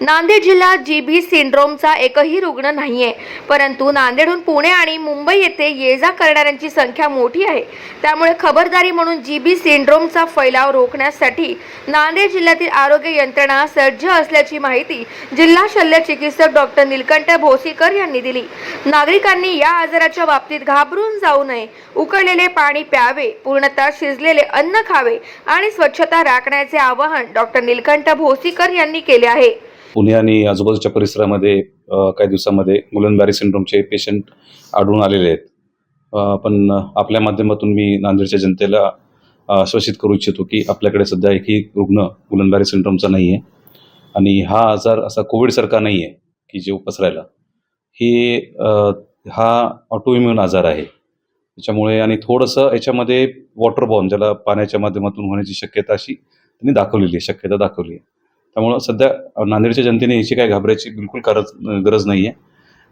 नांदेड जिल्ह्यात जीबी सिंड्रोमचा एकही रुग्ण नाहीये. परंतु नांदेडहून पुणे आणि मुंबई येथे ये जा करणाऱ्यांची संख्या मोठी आहे. त्यामुळे खबरदारी म्हणून जी बी सिंड्रोमचा फैलाव रोखण्यासाठी नांदेड जिल्ह्यातील आरोग्य यंत्रणा सज्ज असल्याची माहिती जिल्हा शल्य चिकित्सक डॉक्टर निलकंठ भोसीकर यांनी दिली. नागरिकांनी या आजाराच्या बाबतीत घाबरून जाऊ नये. उकळलेले पाणी प्यावे पूर्णतः शिजलेले अन्न खावे आणि स्वच्छता राखण्याचे आवाहन डॉक्टर निलकंठ भोसीकर यांनी केले आहे. पुणे आणि आजूबाजूच्या परिसरामध्ये काही दिवसामध्ये मुलनबारी सिंड्रोमचे पेशंट आढळून आलेले आहेत. पण आपल्या माध्यमातून मी नांदेडच्या जनतेला आश्वासित करू इच्छितो की आपल्याकडे सध्या एकही रुग्ण मुलनबारी सिंड्रोमचा नाही आहे आणि हा आजार असा कोविडसारखा नाही आहे की जे पसरायला हे हा ऑटोइम्युन आजार आहे. त्याच्यामुळे आणि थोडंसं याच्यामध्ये वॉटर बॉर्न ज्याला पाण्याच्या माध्यमातून होण्याची शक्यता अशी त्यांनी दाखवलेली आहे शक्यता दाखवली आहे. त्यामुळं सध्या नांदेडच्या जनतेने याची काय घाबरायची बिलकुल गरज गरज नाही आहे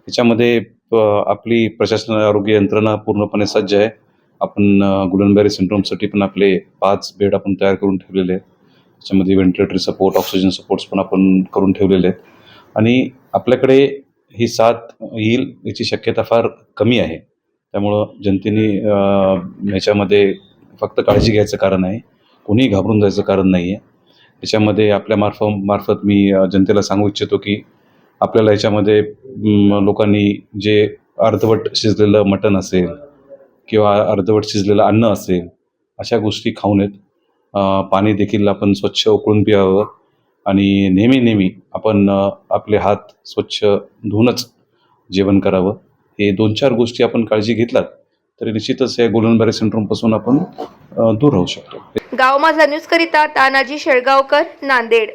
याच्यामध्ये प- आपली प्रशासन आरोग्य यंत्रणा पूर्णपणे सज्ज आहे. आपण गुलनबॅरी सिंड्रोमसाठी पण आपले पाच बेड आपण तयार करून ठेवलेले आहेत. त्याच्यामध्ये व्हेंटिलेटरी सपोर्ट ऑक्सिजन सपोर्ट्स पण आपण करून ठेवलेले आहेत. आणि आपल्याकडे ही साथ येईल याची शक्यता फार कमी आहे. त्यामुळं जनतेने ह्याच्यामध्ये फक्त काळजी घ्यायचं कारण आहे कोणीही घाबरून जायचं कारण नाही आहे याच्यामध्ये आपल्या मार्फ मार्फत मी जनतेला सांगू इच्छितो की आपल्याला याच्यामध्ये लोकांनी जे अर्धवट शिजलेलं मटण असेल किंवा अर्धवट शिजलेलं अन्न असेल अशा गोष्टी खाऊ नयेत पाणी देखील आपण स्वच्छ उकळून प्यावं आणि नेहमी नेहमी आपण आपले हात स्वच्छ धुवूनच जेवण करावं. हे दोन चार गोष्टी आपण काळजी घेतलात तरी निश्चितच या गोलनबारी सिंड्रोमपासून आपण दूर होऊ शकतो. गाव माझा न्यूज करिता तानाजी शेळगावकर नांदेड.